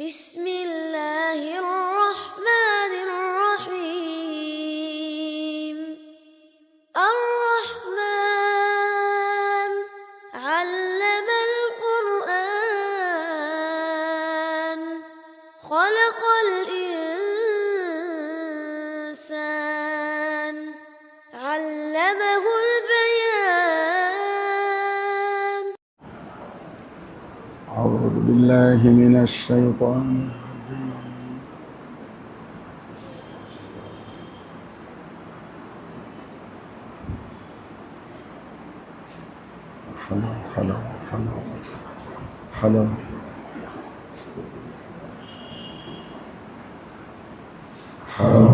بسم الله الرحمن بالله من الشيطان الرجيم. حلو حلو حلو حلو حلو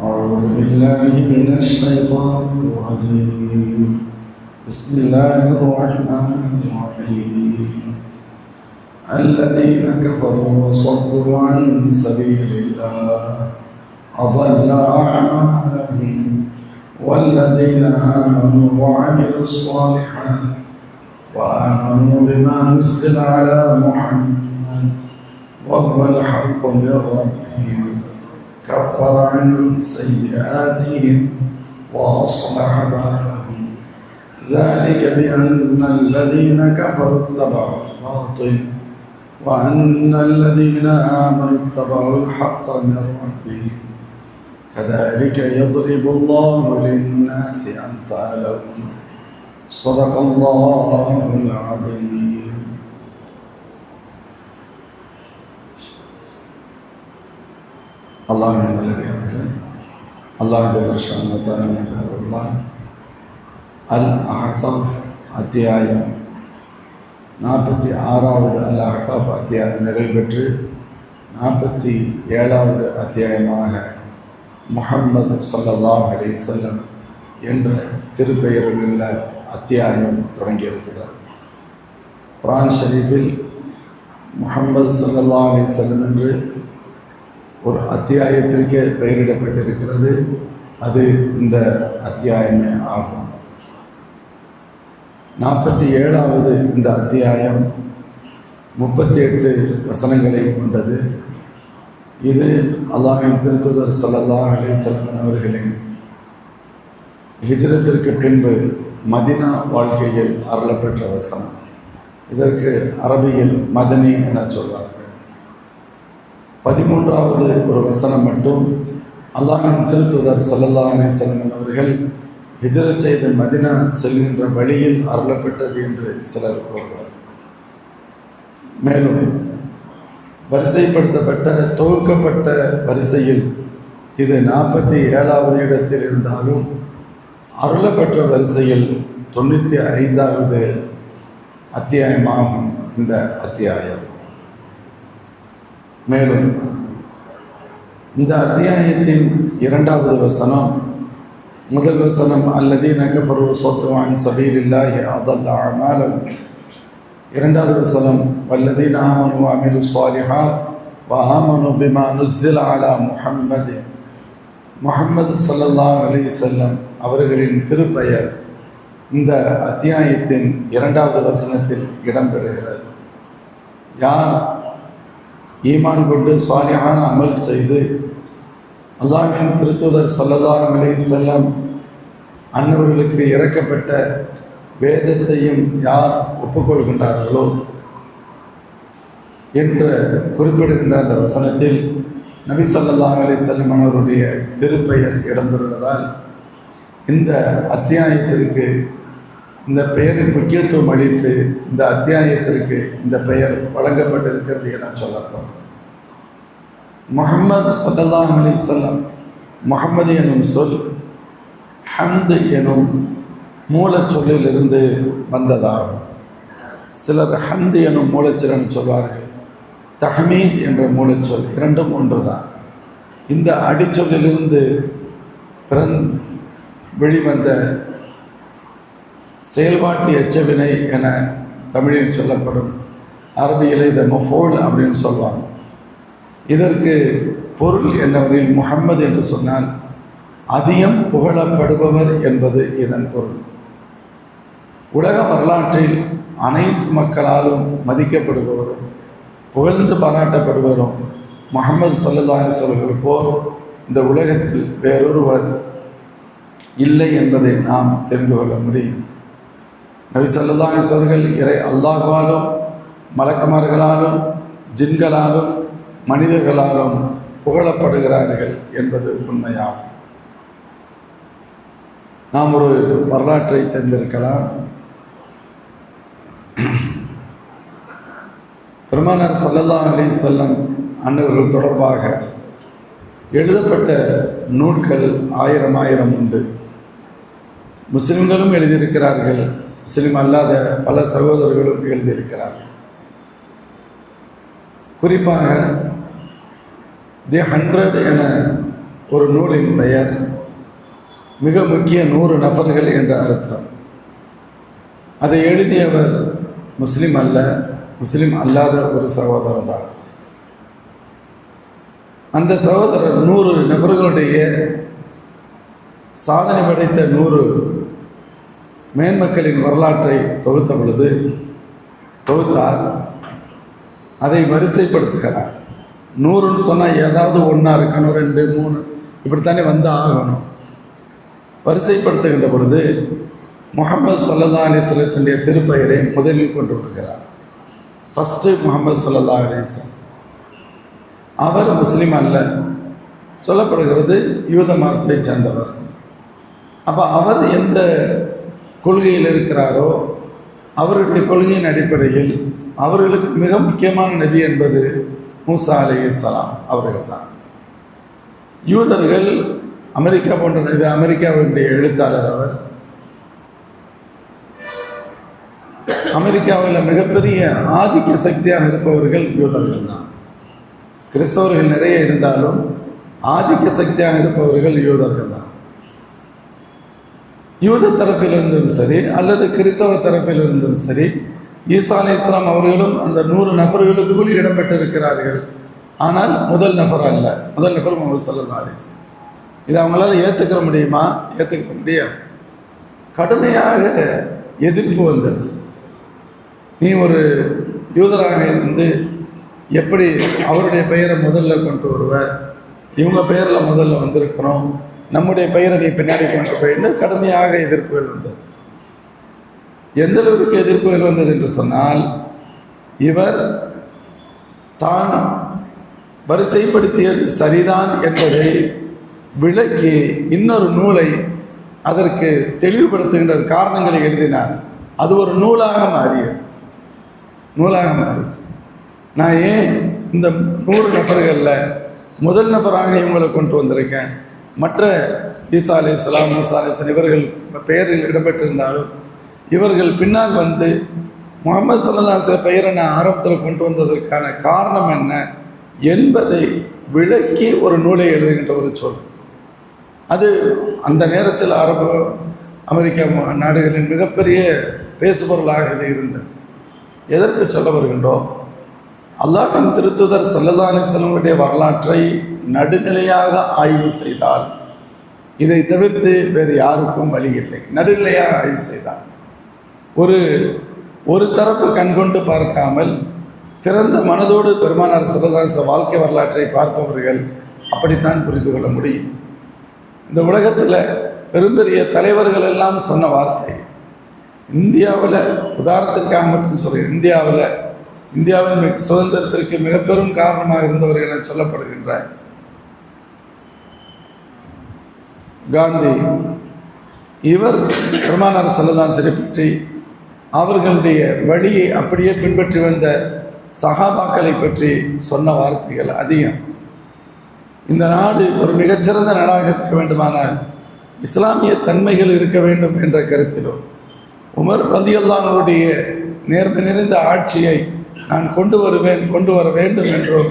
أعوذ بالله من الشيطان الرجيم. بسم الله الرحمن الرحيم. الذين كفروا وصدوا عن سبيل الله أضل أعمالهم. والذين آمنوا وعملوا الصالحات وآمنوا بما نزل على محمد وهو الحق من ربهم. كفر عنهم سيئاتهم وأصلح بالهم. ذلك بأن الذين كفروا اتبعوا الباطل وأن الذين آمنوا اتبعوا الحق من ربهم. كذلك يضرب الله للناس أمثالهم. صدق الله العظيم. الله من الذي الله جل شأنه وتعالى الله அல் அஹாஃப் அத்தியாயம். நாற்பத்தி ஆறாவது அல் அஹாஃப் அத்தியாயம் நிறைவேற்று நாற்பத்தி ஏழாவது அத்தியாயமாக முஹம்மது ஸல்லல்லாஹு அலைஹி செல்லம் என்ற திருப்பெயரில் உள்ள அத்தியாயம் தொடங்கியிருக்கிறார். குரான் ஷரீஃபில் முகமது சல்லா அலி செல்லம் என்று ஒரு அத்தியாயத்திற்கே பெயரிடப்பட்டிருக்கிறது. அது இந்த அத்தியாயமே ஆகும். நாற்பத்தி ஏழாவது இந்த அத்தியாயம் முப்பத்தி எட்டு வசனங்களை கொண்டது. இது அல்லாவின் திருத்துதர் சல்லல்லா அலேசல்லன் அவர்களின் ஹிஜரத்திற்கு பின்பு மதினா வாழ்க்கையில் அருளப்பெற்ற வசனம். இதற்கு அரபியில் மதனி என சொல்வார்கள். பதிமூன்றாவது ஒரு வசனம் மட்டும் அல்லாஹின் திருத்துதர் சல்லல்லா அலேசல்லன் அவர்கள் ஹிஜரத் செய்த மதினா செல்கின்ற வழியில் அருளப்பட்டது என்று சிலர் கூறுவார். மேலும் வரிசைப்படுத்தப்பட்ட தொகுக்கப்பட்ட வரிசையில் இது நாற்பத்தி ஏழாவது இடத்தில் இருந்தாலும் அருளப்பெற்ற வரிசையில் தொண்ணூற்றி ஐந்தாவது அத்தியாயமாகும் இந்த அத்தியாயம். மேலும் இந்த அத்தியாயத்தின் இரண்டாவது வசனம் முதல் வசனம் அல்லதீன கஃபரு சொத்துவான் சபீலில்லாஹி அதல்ல அமாலம் இரண்டாவது வசனம் வல்லதீன ஆமனு அமிரு சாலிஹா வஹாமனு பிமா நுஸ்ஸில் அலா முஹம்மது. முஹம்மது சல்லல்லா அலி செல்லம் அவர்களின் திருப்பெயர் இந்த அத்தியாயத்தின் இரண்டாவது வசனத்தில் இடம்பெறுகிறது. யார் ஈமான் கொண்டு சாலியான அமல் செய்து அல்லாஹின் திருத்துதர் சல்லல்லாஹு அலி செல்லம் அன்னவர்களுக்கு இறக்கப்பட்ட வேதத்தையும் யார் ஒப்புக்கொள்கின்றார்களோ என்று குறிப்பிடுகின்ற அந்த வசனத்தில் நபி சல்லாஹ் அலி செல்லம் அவருடைய திருப்பெயர் இடம்பெறுவதால் இந்த அத்தியாயத்திற்கு இந்த பெயரின் முக்கியத்துவம் அளித்து இந்த அத்தியாயத்திற்கு இந்த பெயர் வழங்கப்பட்டிருக்கிறது என சொல்லப்படும். முகமது சல்லல்லாஹ் அலி சொல்லம் முகம்மது எனும் சொல் ஹம்து எனும் மூலச்சொல்லிலிருந்து வந்ததாகும் சிலர் ஹம்து எனும் மூலச்சொல்லுன்னு சொல்வார்கள் தஹமீத் என்ற மூலச்சொல் இரண்டும் ஒன்றுதான். இந்த அடிச்சொல்லிலிருந்து பிறந் வெளிவந்த செயல்பாட்டு எச்சவினை என தமிழில் சொல்லப்படும். அரபியில் இதை மஃபோல் அப்படின்னு சொல்லுவாங்க இதற்கு பொருள் என்னவரில் முகம்மது என்று சொன்னால் அதிகம் புகழப்படுபவர் என்பது இதன் பொருள். உலக வரலாற்றில் அனைத்து மக்களாலும் மதிக்கப்படுபவரும் புகழ்ந்து பாராட்டப்படுவரும் முகமது சல்லல்லாஹி சொல்கள் போர் இந்த உலகத்தில் வேறொருவர் இல்லை என்பதை நாம் தெரிந்து கொள்ள முடியும். நபி சல்லல்லாஹி சொல்கள் இறை அல்லாஹ்வாலும் மலக்குமார்களாலும் ஜின்களாலும் மனிதர்களாலும் புகழப்படுகிறார்கள் என்பது உண்மையாகும். நாம் ஒரு வரலாற்றை தெரிந்திருக்கலாம். பெருமானார் சல்லல்லா அலி செல்லம் அன்னவர்கள் தொடர்பாக எழுதப்பட்ட நூல்கள் ஆயிரம் ஆயிரம் உண்டு. முஸ்லிம்களும் எழுதியிருக்கிறார்கள் முஸ்லிம் அல்லாத பல சகோதரர்களும் எழுதியிருக்கிறார்கள். குறிப்பாக தி ஹண்ட்ரட் என ஒரு நூலின் பெயர் மிக முக்கிய நூறு நபர்கள் என்ற அர்த்தம். அதை எழுதியவர் முஸ்லீம் அல்ல முஸ்லீம் அல்லாத ஒரு சகோதரர் தான். அந்த சகோதரர் நூறு நபர்களுடைய சாதனை படைத்த நூறு மேன்மக்களின் வரலாற்றை தொகுத்த பொழுது தொகுத்தார். அதை வரிசைப்படுத்துகிறார். நூறுன்னு சொன்னால் ஏதாவது ஒன்றா இருக்கணும் ரெண்டு மூணு இப்படித்தானே வந்து ஆகணும். வரிசைப்படுத்துகின்ற பொழுது முகமது சல்லா அலிஸ்லத்தினுடைய திருப்பெயரை முதலில் கொண்டு வருகிறார். ஃபஸ்ட்டு முகமது சல்லா அலிஸ்லாம் அவர் முஸ்லீம் அல்ல. சொல்லப்படுகிறது யூத மதத்தை சேர்ந்தவர். அப்போ அவர் எந்த கொள்கையில் இருக்கிறாரோ அவருடைய கொள்கையின் அடிப்படையில் அவர்களுக்கு மிக முக்கியமான நபி என்பது மூசா அலி இஸ்லாம் அவர்கள் தான். யூதர்கள் அமெரிக்கா போன்ற இது அமெரிக்காவினுடைய எழுத்தாளர் அவர். அமெரிக்காவில் மிகப்பெரிய ஆதிக்க சக்தியாக இருப்பவர்கள் யூதர்கள் தான். கிறிஸ்தவர்கள் நிறைய இருந்தாலும் ஆதிக்க சக்தியாக இருப்பவர்கள் யூதர்கள் தான். யூத தரப்பிலிருந்தும் சரி அல்லது கிறிஸ்தவ தரப்பிலிருந்தும் சரி ஈசா அலி இஸ்லாம் அவர்களும் அந்த நூறு நபர்களுக்குள் இடம்பெற்றிருக்கிறார்கள். ஆனால் முதல் நபர் அல்ல. முதல் நபர் முகமது சல்லா அலிஸ்லாம் இதை அவங்களால ஏற்றுக்கிற முடியுமா? ஏற்றுக்க முடியாது கடுமையாக எதிர்ப்பு வந்தது. நீ ஒரு யூதராக இருந்து எப்படி அவருடைய பெயரை முதல்ல கொண்டு வருவ இவங்க பெயரில் முதல்ல வந்திருக்கிறோம். நம்முடைய பெயரை நீ பின்னாடி கொண்டு போயிட்டு கடுமையாக எதிர்ப்புகள் வந்தது. எந்த அளவுக்கு எதிர்ப்புகள் வந்தது என்று சொன்னால் இவர் தான் வரிசைப்படுத்தியது சரிதான் என்பதை விளக்கி இன்னொரு நூலை அதற்கு தெளிவுபடுத்துகின்ற காரணங்களை எழுதினார். அது ஒரு நூலாக மாறியது. நூலாக மாறிச்சு நான் ஏன் இந்த நூறு நபர்களில் முதல் நபராக இவங்களை கொண்டு வந்திருக்கேன்? மற்ற ஈசா அலி இஸ்லாம் மூசா அலி இவர்கள் பெயரில் இடம்பெற்றிருந்தாலும் இவர்கள் பின்னால் வந்து முகமது சல்லாஹ் பெயரை நான் ஆரம்பத்தில் கொண்டு வந்ததற்கான காரணம் என்ன என்பதை விளக்கி ஒரு நூலை எழுதுகின்ற ஒரு சொல். அது அந்த நேரத்தில் அரபு அமெரிக்கா நாடுகளின் மிகப்பெரிய பேசுபொருளாக இது இருந்தது. எதற்கு சொல்ல வருகின்றோம்? அல்லாஹின் திருத்துதர் சல்லல்லா செல்வனுடைய வரலாற்றை நடுநிலையாக ஆய்வு செய்தால் இதை தவிர்த்து வேறு யாருக்கும் வழி இல்லை. நடுநிலையாக ஆய்வு செய்தால். ஒரு ஒரு தரப்பு கண்கொண்டு பார்க்காமல் திறந்த மனதோடு பெருமானார் சிவதாச வாழ்க்கை வரலாற்றை பார்ப்பவர்கள் அப்படித்தான் புரிந்து கொள்ள முடியும். இந்த உலகத்தில் பெரும்பெரிய தலைவர்கள் எல்லாம் சொன்ன வார்த்தை. இந்தியாவில் உதாரணத்திற்காக மட்டும் சொல்கிறேன் இந்தியாவில் இந்தியாவின் மிக சுதந்திரத்திற்கு மிக பெரும் காரணமாக இருந்தவர் என சொல்லப்படுகின்ற காந்தி. இவர் பெருமானார் செல்லதான் சரி பற்றி அவர்களுடைய வழியை அப்படியே பின்பற்றி வந்த சகாபாக்களை பற்றி சொன்ன வார்த்தைகள் அதிகம். இந்த நாடு ஒரு மிகச்சிறந்த நாடாக இருக்க வேண்டுமானால் இஸ்லாமிய தன்மைகள் இருக்க வேண்டும் என்ற கருத்திலும் உமர் ரதியல்லானுடைய நேர்மை நிறைந்த ஆட்சியை நான் கொண்டு வருவேன் கொண்டு வர வேண்டும் என்றும்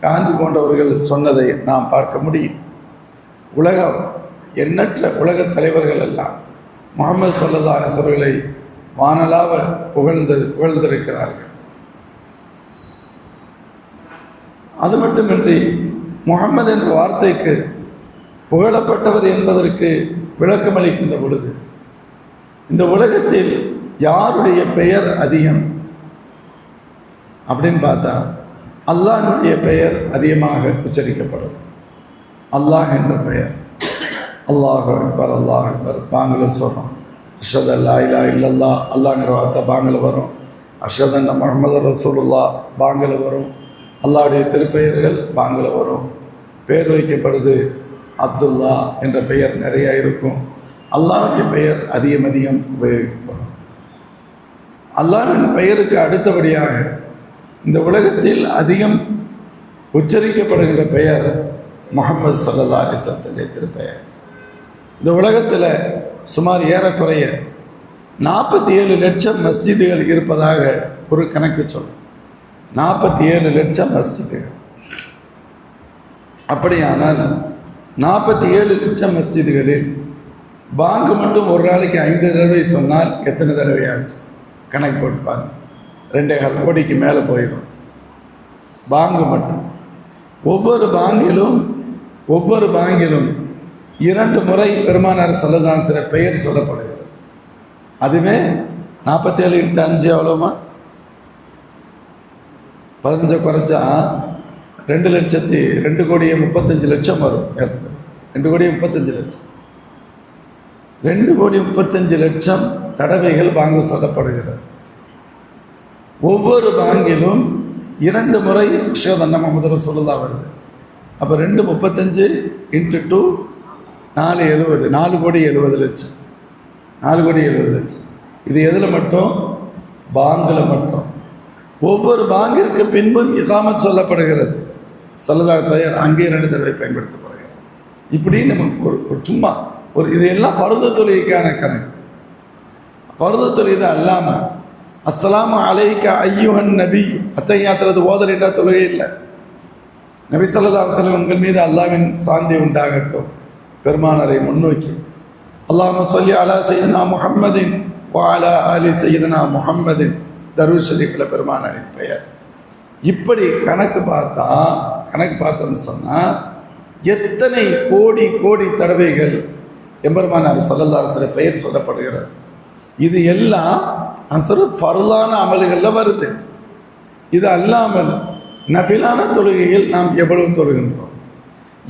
காந்தி போன்றவர்கள் சொன்னதை நாம் பார்க்க முடியும். உலகம் எண்ணற்ற உலகத் தலைவர்கள் எல்லாம் முகமது சல்லா அரசர்களை வானலாவ புகழ்ந்து புகழ்ந்திருக்கிறார்கள். அது மட்டுமின்றி முகமது என்ற வார்த்தைக்கு புகழப்பட்டவர் என்பதற்கு விளக்கமளிக்கின்ற பொழுது இந்த உலகத்தில் யாருடைய பெயர் அதிகம்? அப்படின்னு பார்த்தா அல்லாஹனுடைய பெயர் அதிகமாக உச்சரிக்கப்படும். அல்லாஹ் என்ற பெயர். அல்லாஹ் அக்பர் அல்லாஹ் அக்பர். பாங்கில் சொல்கிறோம் அஷத் அல்லா இல்லா இல்லல்லா அல்லாங்கிற வார்த்தை பாங்கில் வரும். அஷத் அண்ணா முகமது ரசூலுல்லா பாங்கில் வரும். அல்லாவுடைய திருப்பெயர்கள் பாங்கில் வரும். பெயர் வைக்கப்படுது அப்துல்லா என்ற பெயர் நிறைய இருக்கும். அல்லாவுடைய பெயர் அதிகம் அதிகம் உபயோகிக்கப்படும். அல்லாவின் பெயருக்கு அடுத்தபடியாக இந்த உலகத்தில் அதிகம் உச்சரிக்கப்படுகின்ற பெயர் முகமது சல்லா அலிசத்துடைய திருப்பெயர். இந்த உலகத்தில் சுமார் ஏறக்குறைய நாற்பத்தி ஏழு லட்சம் மஸ்ஜிதுகள் இருப்பதாக ஒரு கணக்கு சொல்லும். நாற்பத்தி ஏழு லட்சம் மஸ்ஜிதுகள் அப்படியானால் நாற்பத்தி ஏழு லட்சம் மஸ்ஜிதுகளில் பாங்கு மட்டும் ஒரு நாளைக்கு ஐந்து தடவை சொன்னால் எத்தனை தடவை ஆச்சு கணக்கு போட்டுப்பாங்க ரெண்டே கால் கோடிக்கு மேலே போயிடும். பாங்கு மட்டும். ஒவ்வொரு பாங்கிலும் ஒவ்வொரு பாங்கிலும் இரண்டு முறை பெருமானார் சொல்லதாசிர பெயர் சொல்லப்படுகிறது. அதுவே நாற்பத்தேழு இன்ட்டு அஞ்சு எவ்வளோமா பதினஞ்சை குறைச்சா ரெண்டு லட்சத்தி ரெண்டு கோடியே முப்பத்தஞ்சு லட்சம் வரும். ரெண்டு கோடியே முப்பத்தஞ்சு லட்சம். ரெண்டு கோடி முப்பத்தஞ்சு லட்சம் தடவைகள் வாங்க சொல்லப்படுகிறது ஒவ்வொரு பாங்கிலும் இரண்டு முறை அஷோத் முதல்ல முகமது வருது. அப்போ ரெண்டு முப்பத்தஞ்சு இன்ட்டு டூ நாலு எழுபது நாலு கோடி எழுபது லட்சம். நாலு கோடி எழுபது லட்சம். இது எதில் மட்டும்? பாங்கில் மட்டும். ஒவ்வொரு பாங்கிற்கு பின்பும் இசாமத் சொல்லப்படுகிறது. சல்லதா பெயர் அங்கே ரெண்டு தடவை பயன்படுத்தப்படுகிறது. இப்படி நமக்கு ஒரு ஒரு சும்மா ஒரு இதையெல்லாம் ஃபருத தொழிலுக்கான கணக்கு. ஃபருத தொழுகை அல்லாமல் அஸ்லாம் அலைக்க ஐயுஹன் நபி அத்தையாத்திரது ஓதல் என்ற தொழுகை இல்லை. நபி சல்லா வஸல்லம் உங்கள் மீது அல்லாவின் சாந்தி உண்டாகட்டும். பெருமானரை முன்னோக்கி அல்லாஹ் சொல்லி அலா செய்தனா முஹம்மதின் வாலா அலி செய்தனா முஹம்மதின் தர்வு ஷரீஃபில் பெருமானாரின் பெயர். இப்படி கணக்கு பார்த்தா கணக்கு பார்த்தோம்னு சொன்னால் எத்தனை கோடி கோடி தடவைகள் எம்பெருமானார் சொல்லல்லா சில பெயர் சொல்லப்படுகிறது. இது எல்லாம் நான் சொல்ற ஃபருளான அமல்களில் வருது. இது அல்லாமல் நஃபிலான தொழுகையில் நாம் எவ்வளவு தொழுகின்றோம்?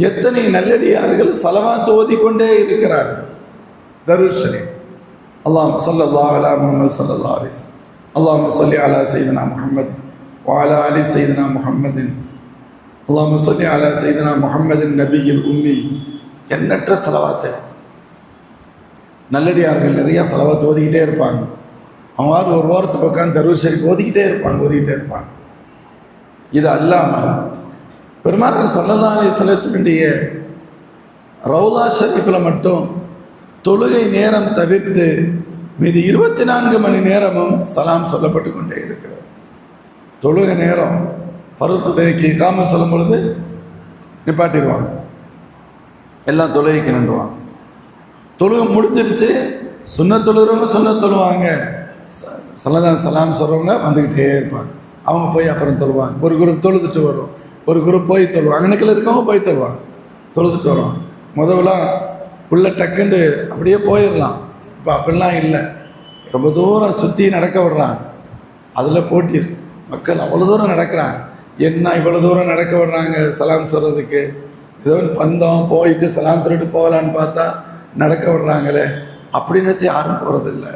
எத்தனை நல்லடியார்கள் சலவா தோதி கொண்டே இருக்கிறார்கள்? தருஷனே அல்லாம் சொல்லல்லா அலா முகமது சல்லல்லா அலிஸ்லாம் اللهم சொல்லி على செய்தனா محمد وعلى அலி செய்தனா முகம்மதின் اللهم சொல்லி அலா செய்தனா محمد النبي உம்மி எண்ணற்ற செலவாத்து. நல்லடியார்கள் நிறையா செலவாத்து ஓதிக்கிட்டே இருப்பாங்க. அவங்க ஒரு வாரத்து பக்கம் தருவ ஓதிக்கிட்டே இருப்பாங்க ஓதிக்கிட்டே இருப்பாங்க. இது அல்லாமல் பெருமாள் சல்லல்லா அலி செலுத்தினுடைய ரவுலா ஷரீஃபில் மட்டும் தொழுகை நேரம் தவிர்த்து மீது இருபத்தி நான்கு மணி நேரமும் சலாம் சொல்லப்பட்டு கொண்டே இருக்கிறது. தொழுகை நேரம் பருவத்துடையக்கு காம சொல்லும் பொழுது நிப்பாட்டிடுவாங்க எல்லாம் தொழுகைக்கு நின்றுவாங்க தொழுகை முடிஞ்சிருச்சு சுண்ண தொழுகிறவங்க சுண்ண தொழுவாங்க. ச- சலாம் சொல்கிறவங்க வந்துக்கிட்டே இருப்பாங்க. அவங்க போய் அப்புறம் தொழுவாங்க. ஒரு குரூப் தொழுதுட்டு வரும். ஒரு குரூப் போய் தொழுவாங்க. அங்கனக்கில் இருக்கவங்க போய் தொழுவாங்க. தொழுதுட்டு வருவாங்க. முதல்லாம் உள்ள டக்குன்னு அப்படியே போயிடலாம். இப்போ அப்படிலாம் இல்லை. ரொம்ப தூரம் சுற்றி நடக்க விடுறாங்க அதில் போட்டி இருக்கு. மக்கள் அவ்வளோ தூரம் நடக்கிறாங்க. என்ன இவ்வளோ தூரம் நடக்க விடுறாங்க? சலாம் சொல்கிறதுக்கு ஏதோ ஒரு பந்தம் போயிட்டு சலாம் சொல்லிட்டு போகலான்னு பார்த்தா நடக்க விடுறாங்களே. அப்படின்னு வச்சு யாரும் போகிறதில்ல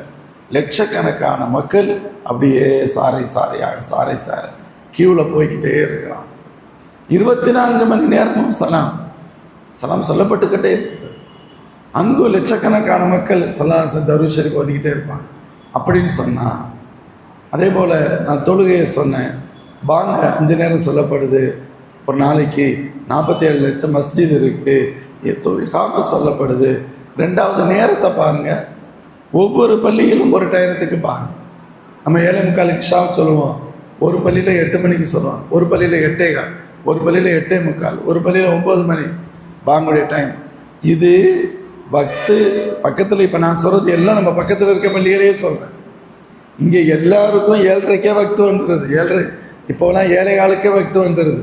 லட்சக்கணக்கான மக்கள் அப்படியே சாரை சாரையாக சாரை சாரை கியூவில் போய்க்கிட்டே இருக்கிறான். இருபத்தி நான்கு மணி நேரமும் சலாம். சலாம் சொல்லப்பட்டுக்கிட்டே இருக்குது. அங்கும் லட்சக்கணக்கான மக்கள் சலாச தருஷருக்கு ஒதுக்கிட்டே ஓதிக்கிட்டே இருப்பாங்க. அப்படின்னு சொன்னால் அதே போல் நான் தொழுகையை சொன்னேன். பாங்க அஞ்சு நேரம் சொல்லப்படுது. ஒரு நாளைக்கு நாற்பத்தேழு லட்சம் மஸ்ஜித் இருக்குது காம சொல்லப்படுது. ரெண்டாவது நேரத்தை பாருங்கள் ஒவ்வொரு பள்ளியிலும் ஒரு டயரத்துக்கு பாருங்க. நம்ம ஏழை முக்காலுக்கு ஷா சொல்லுவோம். ஒரு பள்ளியில் எட்டு மணிக்கு சொல்லுவோம் ஒரு பள்ளியில் எட்டே கால். ஒரு பள்ளியில் எட்டே முக்கால். ஒரு பள்ளியில் ஒம்பது மணி. பாங்குடைய டைம் இது பக்து பக்கத்தில் இப்போ நான் சொல்கிறது எல்லாம் நம்ம பக்கத்தில் இருக்க பள்ளிகளையே சொல்கிறேன் இங்கே எல்லாருக்கும் ஏழரைக்கே பக்து வந்துடுது ஏழரை இப்போலாம் ஏழை காலுக்கே பக்து வந்துடுது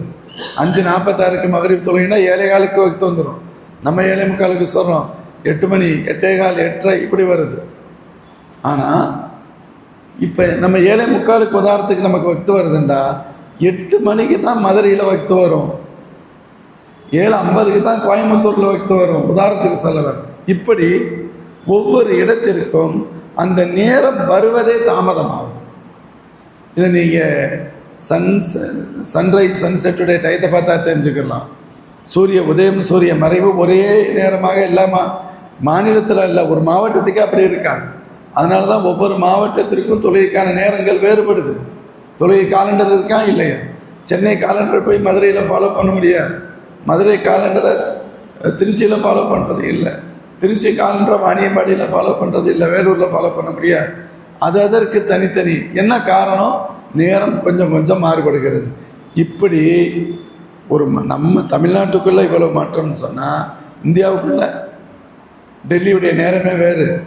அஞ்சு நாற்பத்தாறுக்கு மகரிப் தொழுகினா ஏழை காலுக்கு பக்து வந்துடும் நம்ம ஏழை முக்காலுக்கு சொல்கிறோம் எட்டு மணி எட்டே கால் எட்டரை இப்படி வருது. ஆனால் இப்போ நம்ம ஏழை முக்காலுக்கு உதாரணத்துக்கு நமக்கு வக்து வருதுண்டா எட்டு மணிக்கு தான் மதுரையில் வக்து வரும். ஏழு ஐம்பதுக்கு தான் கோயம்புத்தூரில் பக்து வரும். உதாரணத்துக்கு சொல்லவர் இப்படி ஒவ்வொரு இடத்திற்கும் அந்த நேரம் வருவதே தாமதமாகும். இதை நீங்கள் சன் சன்ரைஸ் சன்செட்டுடைய டயத்தை பார்த்தா தெரிஞ்சுக்கலாம். சூரிய உதயம் சூரிய மறைவு ஒரே நேரமாக எல்லா மா மாநிலத்தில் இல்லை ஒரு மாவட்டத்துக்கே அப்படி இருக்காங்க அதனால தான் ஒவ்வொரு மாவட்டத்திற்கும் தொழுகைக்கான நேரங்கள் வேறுபடுது. தொழுகை காலண்டர் இருக்கா இல்லையா? சென்னை காலண்டரை போய் மதுரையில் ஃபாலோ பண்ண முடியாது. மதுரை காலண்டரை திருச்சியில் ஃபாலோ பண்ணுறது இல்லை. திருச்சி காலன்ற வாணியம்பாடியில் ஃபாலோ பண்ணுறது இல்லை வேலூரில் ஃபாலோ பண்ண முடியாது. அது அதற்கு தனித்தனி. என்ன காரணம்? நேரம் கொஞ்சம் கொஞ்சம் மாறுபடுகிறது. இப்படி ஒரு நம்ம தமிழ்நாட்டுக்குள்ளே இவ்வளோ மாற்றம்னு சொன்னால் இந்தியாவுக்குள்ள டெல்லியுடைய நேரமே வேறு.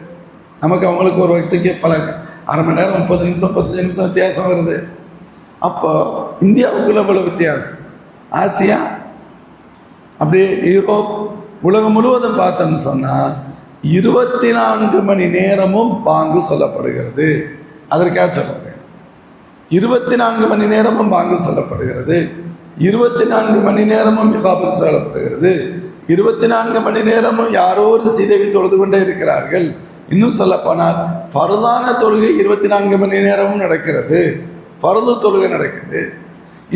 நமக்கு அவங்களுக்கு ஒரு வக்திக்கு பல அரை மணி நேரம் முப்பது நிமிஷம் பத்து நிமிஷம் வித்தியாசம் வருது. அப்போ இந்தியாவுக்குள்ளே இவ்வளோ வித்தியாசம். ஆசியா அப்படியே யூரோப் உலகம் முழுவதும் பார்த்தோம்னு சொன்னால் இருபத்தி நான்கு மணி நேரமும் பாங்கு சொல்லப்படுகிறது. அதற்காக சொல்லுறேன் இருபத்தி நான்கு மணி நேரமும் பாங்கு சொல்லப்படுகிறது. இருபத்தி நான்கு மணி நேரமும் மிகாபத் சொல்லப்படுகிறது. இருபத்தி நான்கு மணி நேரமும் யாரோ ஒரு சீதேவி தொழுது கொண்டே இருக்கிறார்கள். இன்னும் சொல்லப்போனால் ஃபருதான தொழுகை இருபத்தி நான்கு மணி நேரமும் நடக்கிறது. ஃபருது தொழுகை நடக்குது.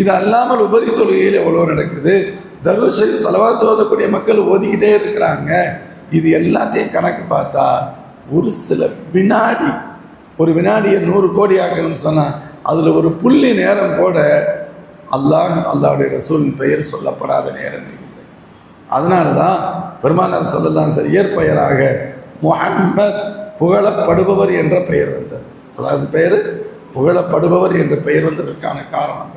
இது அல்லாமல் உபரி தொழுகையில் எவ்வளோ நடக்குது. தருஷை செலவாத்து ஓதக்கூடிய மக்கள் ஓதிக்கிட்டே இருக்கிறாங்க. இது எல்லாத்தையும் கணக்கு பார்த்தா ஒரு சில வினாடி ஒரு வினாடியை நூறு கோடி ஆக்கணும்னு சொன்னால் அதில் ஒரு புள்ளி நேரம் கூட அல்லாஹ் அல்லாவுடைய ரசூலின் பெயர் சொல்லப்படாத நேரமே இல்லை. அதனால தான் பெருமானார் சொல்லலாம் சரி இயற்பெயராக முஹம்மத் புகழப்படுபவர் என்ற பெயர் வந்தது. சலாசு பெயர் புகழப்படுபவர் என்ற பெயர் வந்ததற்கான காரணம்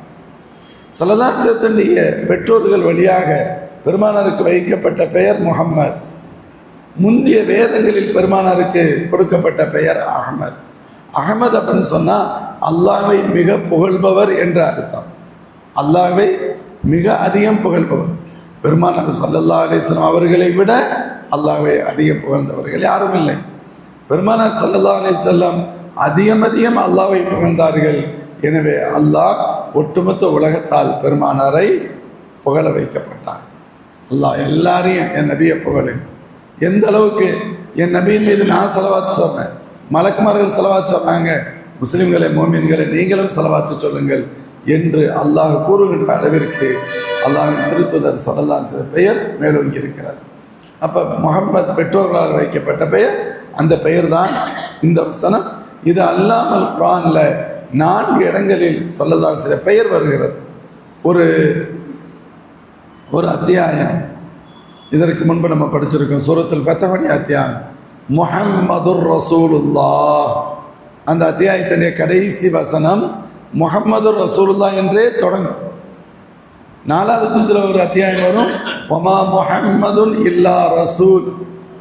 சலதாசத்தினுடைய பெற்றோர்கள் வழியாக பெருமானாருக்கு வைக்கப்பட்ட பெயர் முகம்மது முந்திய வேதங்களில் பெருமானாருக்கு கொடுக்கப்பட்ட பெயர் அகமது. அகமது அப்படின்னு சொன்னால் அல்லாவை மிக புகழ்பவர் என்ற அர்த்தம். அல்லாவை மிக அதிகம் புகழ்பவர். பெருமானார் சல்லல்லா அலிஸ்லாம் அவர்களை விட அல்லாவை அதிகம் புகழ்ந்தவர்கள் யாரும் இல்லை. பெருமானார் சல்லல்லா அலிசல்லாம் அதிகம் அதிகம் அல்லாவை புகழ்ந்தார்கள். எனவே அல்லாஹ் ஒட்டுமொத்த உலகத்தால் பெருமானாரை புகழ வைக்கப்பட்டார். அல்லாஹ் எல்லாரையும் என் நபியை புகழு. எந்த அளவுக்கு என் நபியின் மீது நான் செலவாத்து சொன்னேன் மலக்குமார்கள் செலவாத்து சொன்னாங்க முஸ்லிம்களை மோமின்களை நீங்களும் செலவாத்து சொல்லுங்கள் என்று அல்லாஹ் கூறுகின்ற அளவிற்கு அல்லாஹின் திருத்துதர் சொல்லலாம் சில பெயர் மேலோங்கி இருக்கிறார். அப்போ முகம்மது பெற்றோர்களால் வைக்கப்பட்ட பெயர் அந்த பெயர் தான் இந்த வசனம். இது அல்லாமல் குரானில் நான்கு இடங்களில் சொல்லதான் சில பெயர் வருகிறது. ஒரு ஒரு அத்தியாயம். இதற்கு முன்பு நம்ம படிச்சிருக்கோம். சூரத்தில் ஃபத்தமணி அத்தியாயம். முஹம்மதுர் ரசூலுல்லா அந்த அத்தியாயத்தினுடைய கடைசி வசனம் முஹம்மதுர் ரசூலுல்லா என்றே தொடங்கும். நாலாவது ஜுஸில் ஒரு அத்தியாயம் வரும். ஒமா முஹம்மதுன் இல்லா ரசூல்.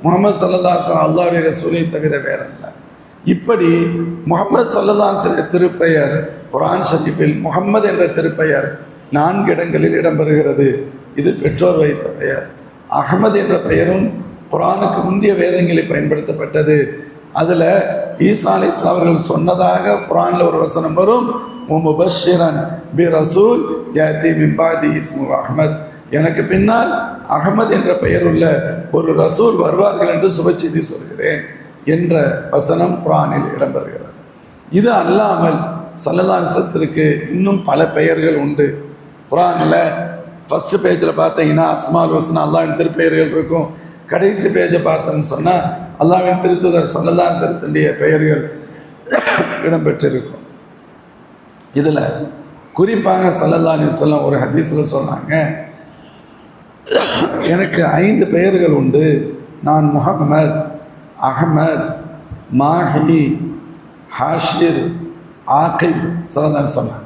முகமது சல்லா அல்லாவுடைய ரசூலை தவிர வேறல்ல. இப்படி முகமது சல்லல்லாஹுடைய திருப்பெயர் குரான் ஷரீஃபில் முகம்மது என்ற திருப்பெயர் நான்கு இடங்களில் இடம்பெறுகிறது. இது பெற்றோர் வைத்த பெயர். அகமது என்ற பெயரும் குரானுக்கு முந்தைய வேதங்களில் பயன்படுத்தப்பட்டது. அதில் ஈசா அவர்கள் சொன்னதாக குரானில் ஒரு வசனம் வரும். முபஷிரன் பி ரசூல் யாத்தி மிம்பாதி இஸ்மு அஹமத். எனக்கு பின்னால் அகமது என்ற பெயருள்ள ஒரு ரசூல் வருவார்கள் என்று சுபச்செய்தி சொல்கிறேன். என்ற வசனம் குரானில் இடம்பெறுகிறது. இது அல்லாமல் சல்லதானிசத்திற்கு இன்னும் பல பெயர்கள் உண்டு. குரானில் ஃபஸ்ட்டு பேஜில் பார்த்தீங்கன்னா அஸ்மால் ஹோசன் அல்லாவின் திருப்பெயர்கள் இருக்கும். கடைசி பேஜை பார்த்தோம்னு சொன்னால் அல்லாவின் திருத்துதர் சல்லதானிசத்தினுடைய பெயர்கள் இடம்பெற்றிருக்கும். இதில் குறிப்பாக சல்லல்லாஹு சொல்லம் ஒரு ஹதீஸில் சொன்னாங்க எனக்கு ஐந்து பெயர்கள் உண்டு. நான் முகமது அகமத் மாஹி ஹாஷிர் ஆகிப் சொல்லதான் சொன்னான்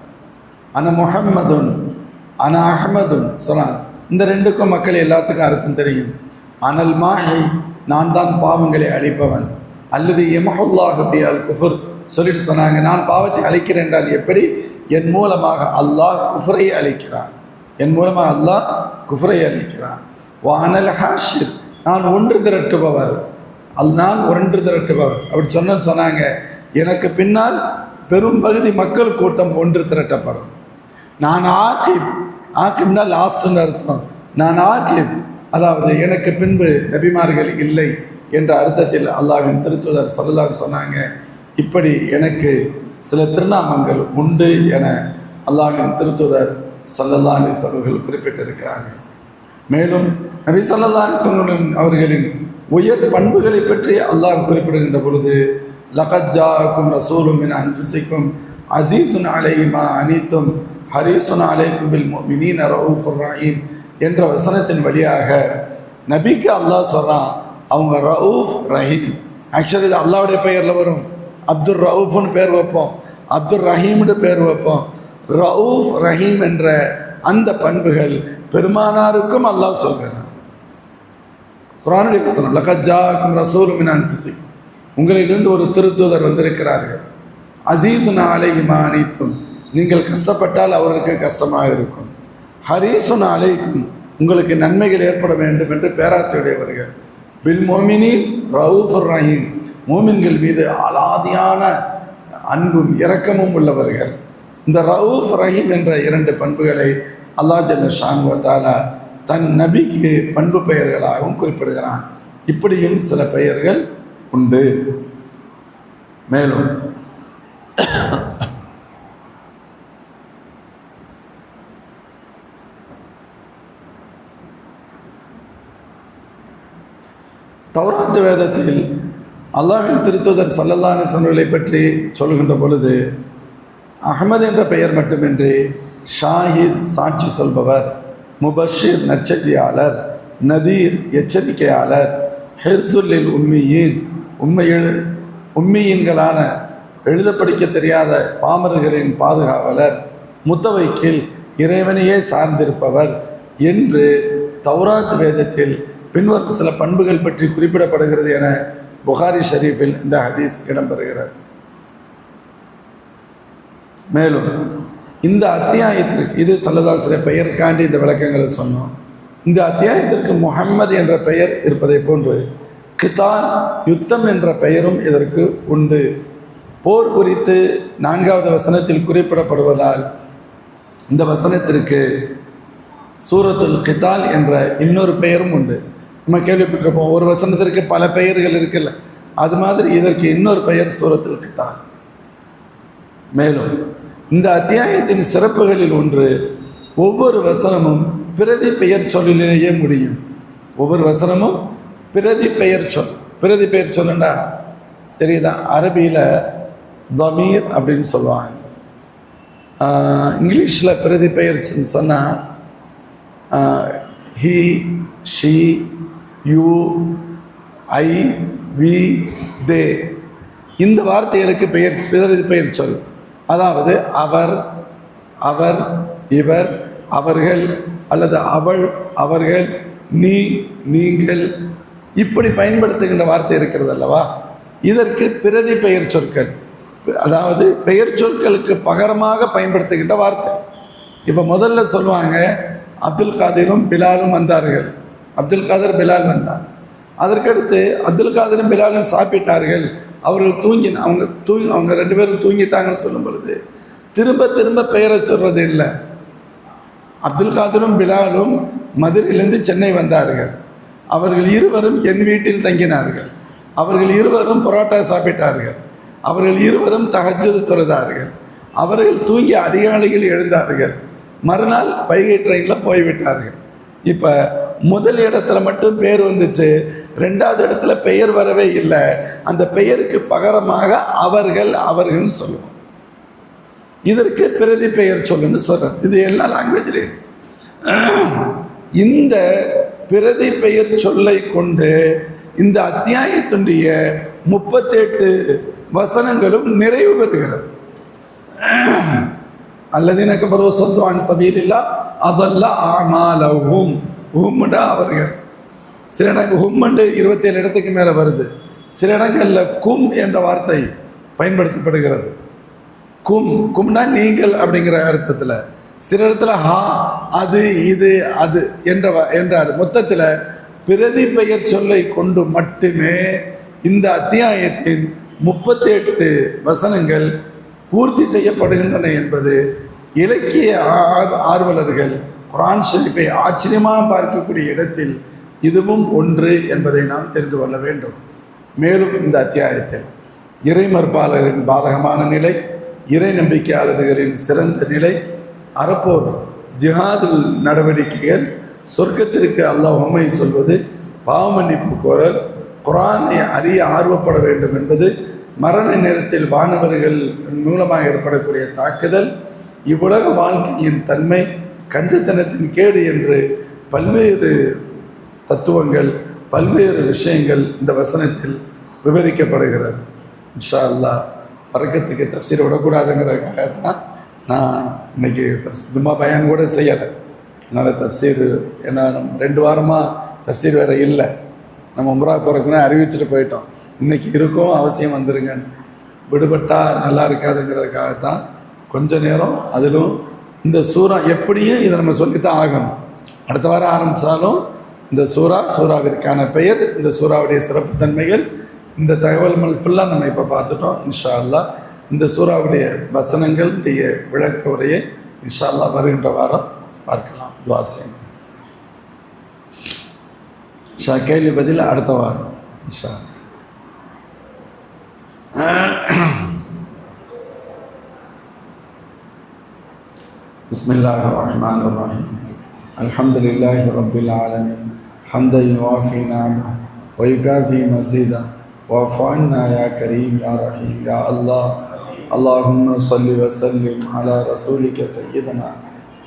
அன முஹம்மதுன் அன அகமதுன் சொன்னான் இந்த ரெண்டுக்கும் மக்கள் எல்லாத்துக்கும் அர்த்தம் தெரியும். அனல் மாஹி நான் தான் பாவங்களை அழிப்பவன். அல்லது எமஹுல்லாஹ் அபி அல் குஃபுர் சொல்லிட்டு சொன்னாங்க. நான் பாவத்தை அழிக்கிறேன் என்றால் எப்படி? என் மூலமாக அல்லாஹ் குஃபரை அழிக்கிறான். என் மூலமாக அல்லாஹ் குஃபரை அழிக்கிறான். வானல் ஹாஷிர் நான் ஒன்று திரட்டுபவர். அல் நான் ஒன்று திரட்டுபவர். அப்படி சொன்ன சொன்னாங்க. எனக்கு பின்னால் பெரும் பகுதி மக்கள் கூட்டம் ஒன்று திரட்டப்படும். நான் ஆக்கிப் ஆக்கிப்னா லாஸ்ட்னு அர்த்தம். நான் ஆக்கிப் அதாவது எனக்கு பின்பு நபிமார்கள் இல்லை என்ற அர்த்தத்தில் அல்லாவின் திருத்துதர் சொல்லலார் சொன்னாங்க. இப்படி எனக்கு சில திருநாமங்கள் உண்டு என அல்லாவின் திருத்துதர் சல்லல்லா அலிஸ் அவர்கள் குறிப்பிட்டிருக்கிறார்கள். மேலும் நபி சல்லல்லா அலிஸ்வலின் அவர்களின் உயர் பண்புகளை பற்றி அல்லாஹ் குறிப்பிடுகின்ற பொழுது லகஜாக்கும் ரசூலும் என அன்ஃபுசிக்கும் அசீசுன் அலையுமா அனித்தும் ஹரீசுன் அலைக்கும் பில் மினீன் ரவுஃபுர் ரஹீம் என்ற வசனத்தின் வழியாக நபிக்கு அல்லாஹ் சொல்கிறான் அவங்க ரவுஃப் ரஹீம். ஆக்சுவலி இது அல்லாவுடைய பெயரில் வரும். அப்துல் ரவுஃப்னு பேர் வைப்போம். அப்துல் ரஹீம்னு பேர் வைப்போம். ரவுஃப் ரஹீம் என்ற அந்த பண்புகள் பெருமானாருக்கும் அல்லாஹ் சொல்கிறான். குரானுடைய வசனம் லகஜாக்கும் ரசூலும் மின் உங்களிலிருந்து ஒரு திருத்தூதர் வந்திருக்கிறார்கள். அசீசுன் அலைஹிமா அனைத்தும். நீங்கள் கஷ்டப்பட்டால் அவர்களுக்கு கஷ்டமாக இருக்கும். ஹரீசுன் அலைக்கும். உங்களுக்கு நன்மைகள் ஏற்பட வேண்டும் என்று பேராசையுடையவர்கள். பில் மோமினி ரவுஃபுர் ரஹீம். மோமின்கள் மீது அலாதியான அன்பும் இரக்கமும் உள்ளவர்கள். இந்த ரவுஃப் ரஹீம் என்ற இரண்டு பண்புகளை அல்லாஹ் ஜல்ல தன் நபிக்கு பண்பு பெயர்களாகவும் குறிப்பிடுகிறான். இப்படியும் சில பெயர்கள் உண்டு. மேலும் தௌராத்து வேதத்தில் அல்லாவின் திருத்துதர் சல்லல்லாஹலை பற்றி சொல்கின்ற பொழுது அகமது என்ற பெயர் மட்டுமின்றி ஷாஹித் சாட்சி சொல்பவர். முபஷிர் நற்செய்தியாளர் நதீர் எச்சரிக்கையாளர் ஹெர்சுல்லில் உண்மையின் உண்மை எழு உண்மையின்களான எழுத படிக்க தெரியாத பாமரர்களின் பாதுகாவலர் முத்தவைக்கில் இறைவனையே சார்ந்திருப்பவர் என்று தௌராத் வேதத்தில் பின்வரும் சில பண்புகள் பற்றி குறிப்பிடப்படுகிறது என புகாரி ஷரீஃபில் இந்த ஹதீஸ் இடம்பெறுகிறது. மேலும் இந்த அத்தியாயத்திற்கு இது சல்லதாசிரிய பெயருக்காண்டி இந்த விளக்கங்களை சொன்னோம். இந்த அத்தியாயத்திற்கு முகம்மது என்ற பெயர் இருப்பதை போன்று கிதான் யுத்தம் என்ற பெயரும் இதற்கு உண்டு. போர் குறித்து நான்காவது வசனத்தில் குறிப்பிடப்படுவதால் இந்த வசனத்திற்கு சூரத்துல் கிதால் என்ற இன்னொரு பெயரும் உண்டு. நம்ம கேள்விப்பட்டிருப்போம் ஒரு வசனத்திற்கு பல பெயர்கள் இருக்குல்ல அது மாதிரி இதற்கு இன்னொரு பெயர் சூரத்துல் கிதால் மேலும் இந்த அத்தியாயத்தின் சிறப்புகளில் ஒன்று ஒவ்வொரு வசனமும் பிரதி பெயர் சொல்லிலேயே முடியும். ஒவ்வொரு வசனமும் பிரதி பெயர் சொல் பிரதி பெயர் சொல்லுண்டா? தெரியுதா? அரபியில் தமீர் அப்படின்னு சொல்லுவாங்க. இங்கிலீஷில் பிரதி பெயர் சொன்னால் he she you I we they. இந்த வார்த்தைகளுக்கு பெயர் பிரதி பெயர் சொல். அதாவது அவர் அவர் இவர் அவர்கள் அல்லது அவள் அவர்கள் நீ நீங்கள் இப்படி பயன்படுத்துகின்ற வார்த்தை இருக்கிறது அல்லவா? இதற்கு பிரதி பெயர் சொற்கள். அதாவது பெயர் சொற்களுக்கு பகரமாக பயன்படுத்துகின்ற வார்த்தை. இப்போ முதல்ல சொல்லுவாங்க அப்துல் காதிரும் பிலாலும் வந்தார்கள். அப்துல் காதர் பிலால் வந்தார். அதற்கடுத்து அப்துல் காதரும் பிலாலும் சாப்பிட்டார்கள். அவர்கள் தூங்கின அவங்க தூங்கி அவங்க ரெண்டு பேரும் தூங்கிட்டாங்கன்னு சொல்லும் பொழுது திரும்ப திரும்ப பெயரை சொல்கிறது இல்லை. அப்துல் காதரும் பிலாலும் மதுரையிலேருந்து சென்னை வந்தார்கள். அவர்கள் இருவரும் என் வீட்டில் தங்கினார்கள். அவர்கள் இருவரும் பரோட்டா சாப்பிட்டார்கள். அவர்கள் இருவரும் தகஜது துறந்தார்கள் அவர்கள் தூங்கி அதிகாலையில் எழுந்தார்கள். மறுநாள் வைகை ட்ரெயினில் போய்விட்டார்கள். இப்போ முதல் இடத்துல மட்டும் பேர் வந்துச்சு. ரெண்டாவது இடத்துல பெயர் வரவே இல்லை. அந்த பெயருக்கு பகரமாக அவர்கள் அவர்கள்னு சொல்லுவோம் இதற்கு பிரதி பெயர் சொல்லுன்னு சொல்கிறது இது எல்லா லாங்குவேஜ்லேயும் இருக்கு. இந்த பிரதி பெயர் சொல்லை கொண்டு இந்த அத்தியாயத்துடைய முப்பத்தெட்டு வசனங்களும் நிறைவு பெறுகிறது. அல்லது எனக்கு பருவ சொத்துவான் சபீர் இல்லா அதெல்லாம் ஆமாலவும் ஹும்முண்டா அவர்கள். சில இடங்கள் ஹும்மண்டு இருபத்தேழு இடத்துக்கு மேலே வருது. சில இடங்களில் கும் என்ற வார்த்தை பயன்படுத்தப்படுகிறது. கும் கும்னா நீங்கள் அப்படிங்கிற அர்த்தத்தில். சில இடத்துல ஹா அது இது அது என்ற என்றார். மொத்தத்தில் பிரதி பெயர் சொல்லை கொண்டு மட்டுமே இந்த அத்தியாயத்தின் முப்பத்தி எட்டு வசனங்கள் பூர்த்தி செய்யப்படுகின்றன என்பது இலக்கிய ஆர்- ஆர்வலர்கள் குரான் ஷெரீஃபை ஆச்சரியமாக பார்க்கக்கூடிய இடத்தில் இதுவும் ஒன்று என்பதை நாம் தெரிந்து கொள்ள வேண்டும். மேலும் இந்த அத்தியாயத்தில் இறை மறுப்பாளர்களின் பாதகமான நிலை இறை நம்பிக்கையாளர்களின் சிறந்த நிலை அறப்போர் ஜிஹாதில் நடவடிக்கைகள் சொர்க்கத்திற்கு அல்லாஹ் உமை சொல்வது பாவமன்னிப்பு கோரல் குரானை அறிய ஆர்வப்பட வேண்டும் என்பது மரண நேரத்தில் வானவர்கள் மூலமாக ஏற்படக்கூடிய தாக்குதல் இவ்வுலக வாழ்க்கையின் தன்மை கஞ்சத்தனத்தின் கேடு என்று பல்வேறு தத்துவங்கள் பல்வேறு விஷயங்கள் இந்த வசனத்தில் விவரிக்கப்படுகிறது. இன்ஷா அல்லாஹ் பறக்கத்துக்கு தப்சீர் விடக்கூடாதுங்கிறதுக்காக தான் நான் இன்னைக்கு தப்ஸ் சும்மா பயன் கூட செய்யலை. அதனால் தப்சீர் ஏன்னா நம்ம ரெண்டு வாரமாக தப்சீர் வேறு இல்லை. நம்ம உம்ரா போகிறக்குன்னு அறிவிச்சுட்டு போயிட்டோம். இன்றைக்கி இருக்கும் அவசியம் வந்துருங்கன்னு. விடுபட்டால் நல்லா இருக்காதுங்கிறதுக்காக தான் கொஞ்ச நேரம் அதிலும் இந்த சூறா எப்படியும் இதை நம்ம சொல்லித்தான் ஆகணும். அடுத்த வாரம் ஆரம்பித்தாலும் இந்த சூறா சூறாவிற்கான பெயர் இந்த சூறாவுடைய சிறப்பு தன்மைகள் இந்த தகவல்கள் ஃபுல்லாக நம்ம இப்போ பார்த்துட்டோம் இன்ஷா அல்லா இந்த சூறாவுடைய வசனங்களுடைய விளக்க உரையை இன்ஷா அல்லா வருகின்ற வாரம் பார்க்கலாம் துவாசியம் ஷா கேள்வி பதில் அடுத்த வாரம் இன்ஷா بسم الله الرحمن الرحيم. الحمد لله رب العالمين. حمدا يوافي نعمه ويكافي مزيدا واعف عنا يا كريم يا رحيم يا الله. اللهم صل وسلم على رسولك سيدنا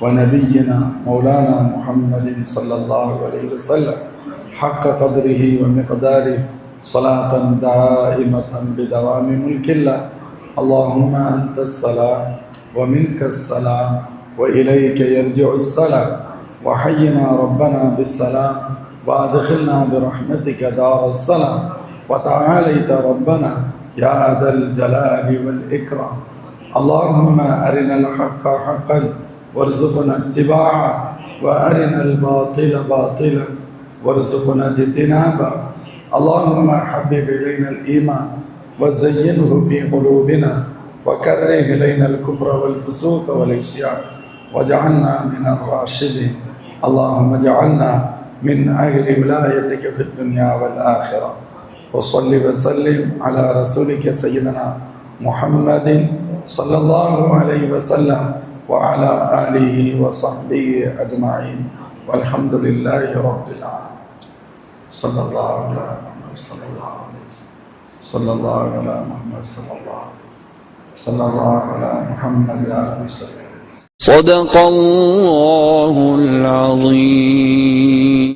ونبينا مولانا محمد صلى الله عليه وسلم. حق قدره ومقداره صلاة دائمة بدوام ملك الله. اللهم أنت السلام ومنك السلام. وإليك يرجع السلام. وحينا ربنا بالسلام. وأدخلنا برحمتك دار السلام. وتعاليت ربنا يا ذا الجلال والإكرام. اللهم أرنا الحق حقا وارزقنا اتباعه. وأرنا الباطل باطلا وارزقنا اجتنابه. اللهم حبب إلينا الإيمان وزينه في قلوبنا. وكره إلينا الكفر والفسوق والعصيان. واجعلنا من الراشدين. اللهم اجعلنا من أهل ولايتك في الدنيا والآخرة. وصل وسلم على رسولك سيدنا محمد صلى الله عليه وسلم وعلى آله وصحبه أجمعين. والحمد لله رب العالمين. صلى الله على محمد صلى الله عليه وسلم. صلى الله على محمد صلى الله عليه وسلم. صلى الله على محمد يا رب صل عليه وسلم صدق الله العظيم.